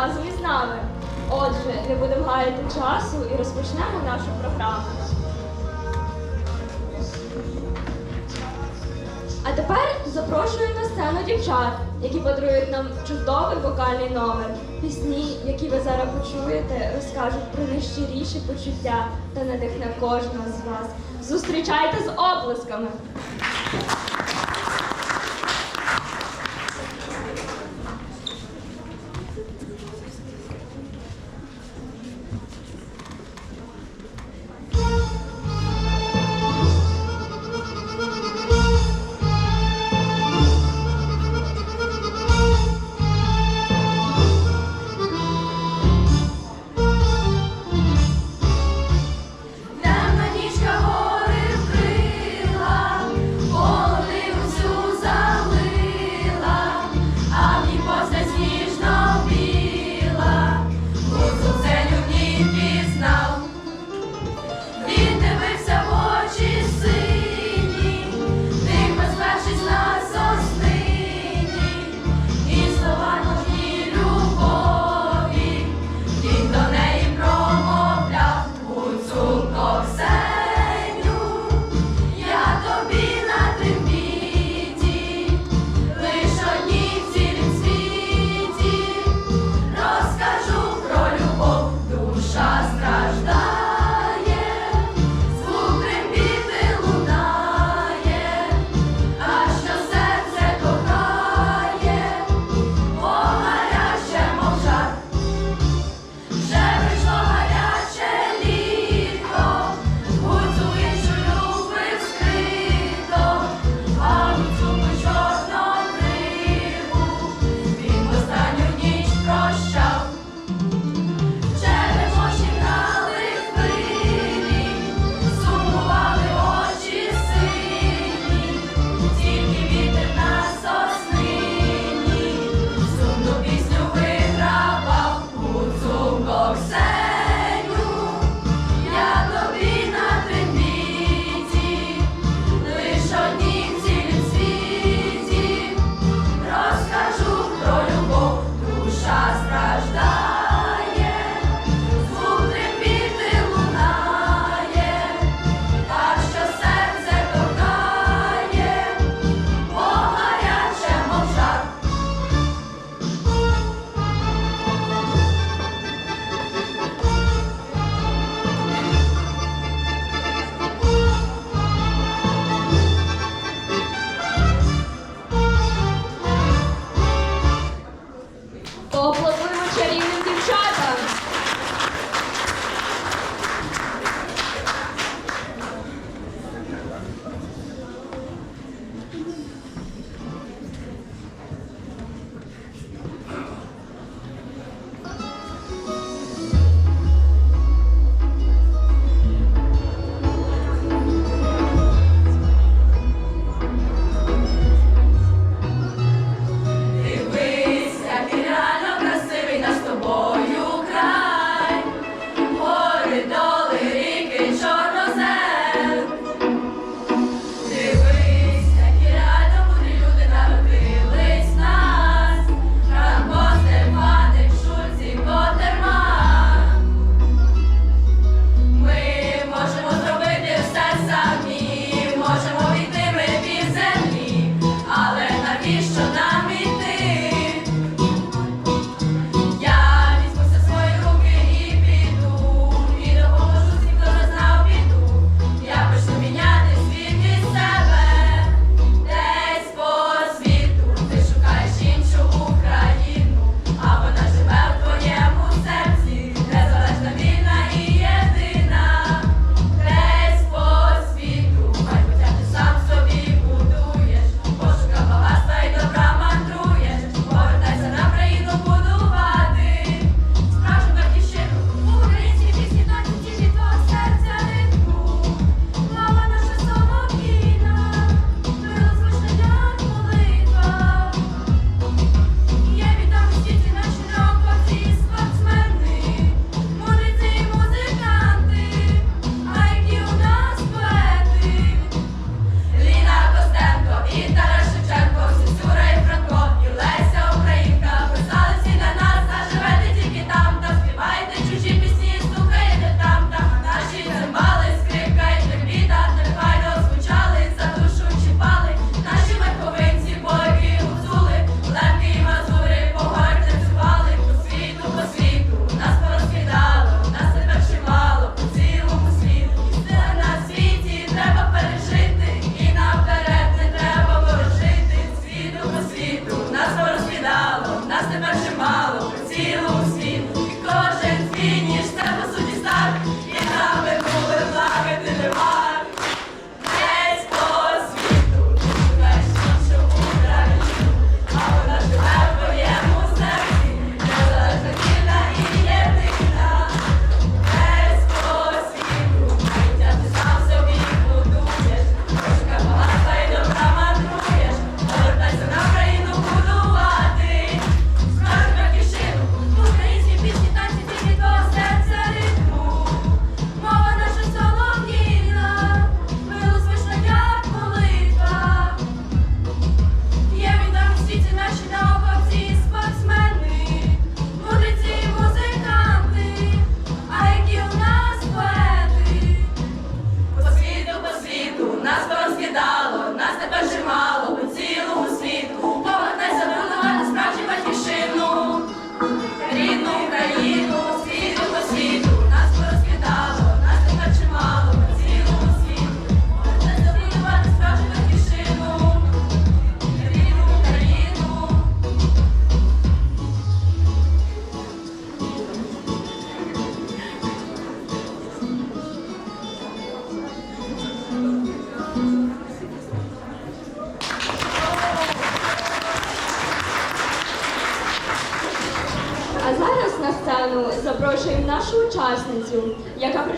разом із нами. Отже, не будемо гаяти часу і розпочнемо нашу програму. А тепер запрошую на сцену дівчат, які подарують нам чудовий вокальний номер. Пісні, які ви зараз почуєте, розкажуть про найщиріші почуття та надихне кожного з вас. Зустрічайте з оплесками! ajudar.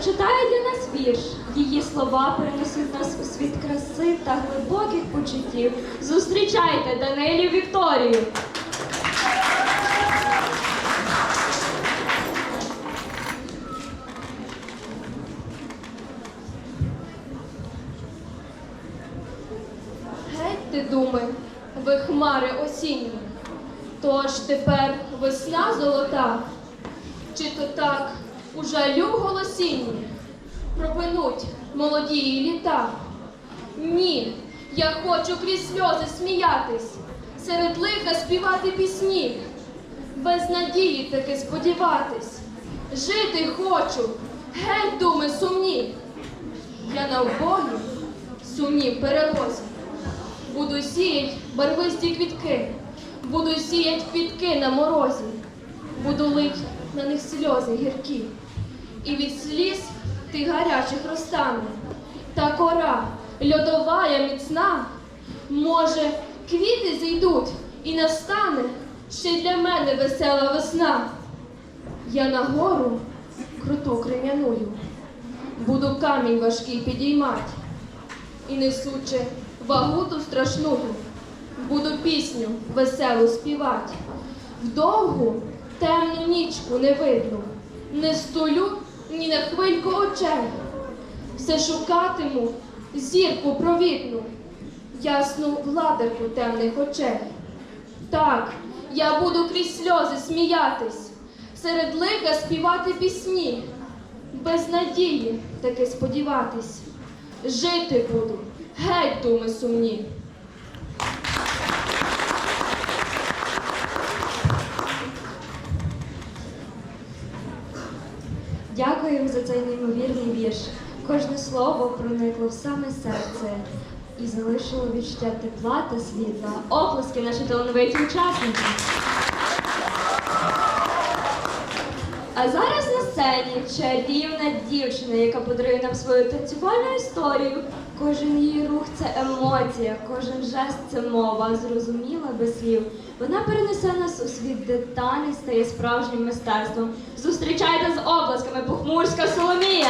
Прочитає для нас вірш. Її слова перенесуть нас у світ краси та глибоких почуттів. Зустрічайте Данилю Вікторію! Геть ти думи, ви хмари осінні, тож тепер весна золота, чи то так у жалю голосінні пропинуть молодії літа? Ні, я хочу крізь сльози сміятись, серед лиха співати пісні, без надії таки сподіватись, жити хочу, геть думи сумні. Я на вбогі, сумні перелозі. Буду сіять барвисті квітки, буду сіять квітки на морозі, буду лить на них сльози гіркі, і від сліз тих гарячих розтане. Та кора льодовая міцна, може, квіти зійдуть і настане ще для мене весела весна. Я на гору круту крем'яную, буду камінь важкий підіймать і несучи вагу ту страшну, буду пісню веселу співати. Вдовгу темну нічку не видно, не столю ні на хвильку очей. Все шукатиму зірку провідну, ясну владарку темних очей. Так, я буду крізь сльози сміятись, серед лиха співати пісні, без надії таки сподіватись. Жити буду, геть думи сумні. Дякуємо за цей неймовірний вірш. Кожне слово проникло в саме серце і залишило відчуття тепла та світла. Оплески наші талановиті учасники. А зараз на сцені чарівна дівчина, яка подарує нам свою танцювальну історію. Кожен її рух це емоція, кожен жест це мова, зрозуміла без слів. Вона перенесе нас у світ деталі, стає справжнім мистецтвом. Зустрічайте з обласками Похмурська Соломія!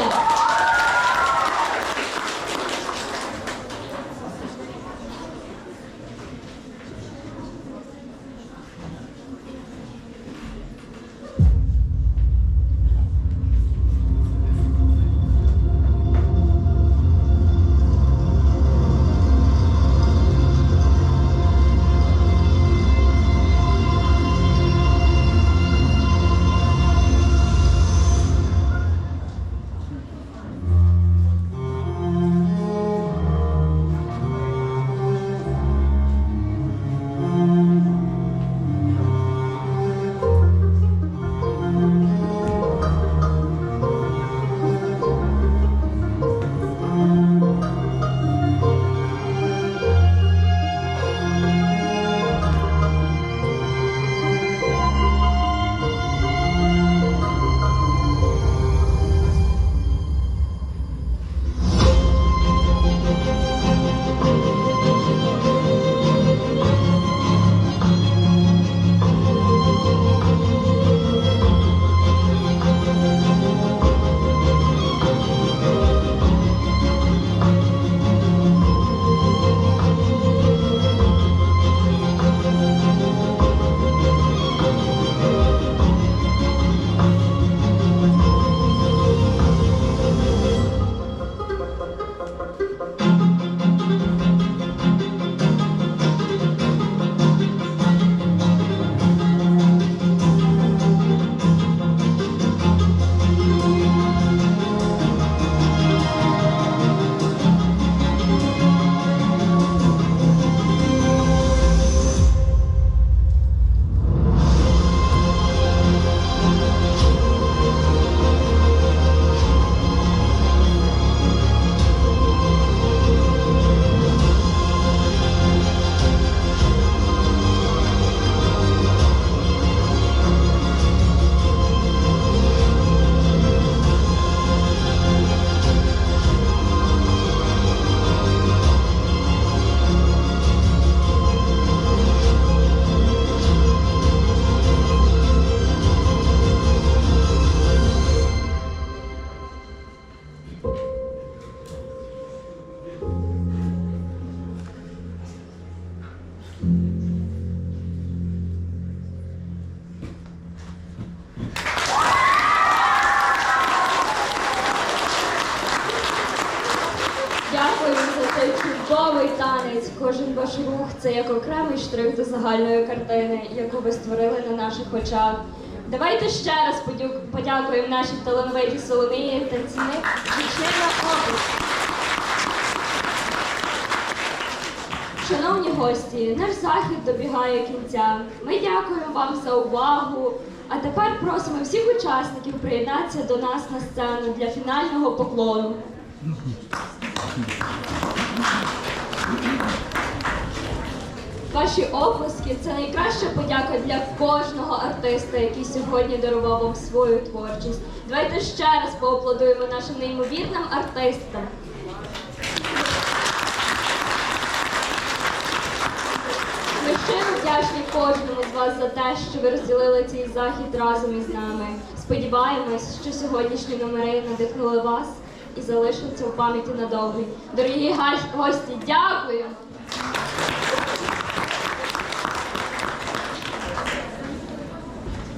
Танець, кожен ваш рух це як окремий штрих до загальної картини, яку ви створили на наших очах. Давайте ще раз подякуємо нашій талановитій Соломії, танцівник Вічнина Область. Шановні гості, наш захід добігає кінця. Ми дякуємо вам за увагу. А тепер просимо всіх учасників приєднатися до нас на сцену для фінального поклону. Ваші оплески це найкраща подяка для кожного артиста, який сьогодні дарував вам свою творчість. Давайте ще раз поаплодуємо нашим неймовірним артистам. Ми щиро вдячні кожному з вас за те, що ви розділили цей захід разом із нами. Сподіваємось, що сьогоднішні номери надихнули вас і залишаться в пам'яті надовго. Дорогі гості, дякую!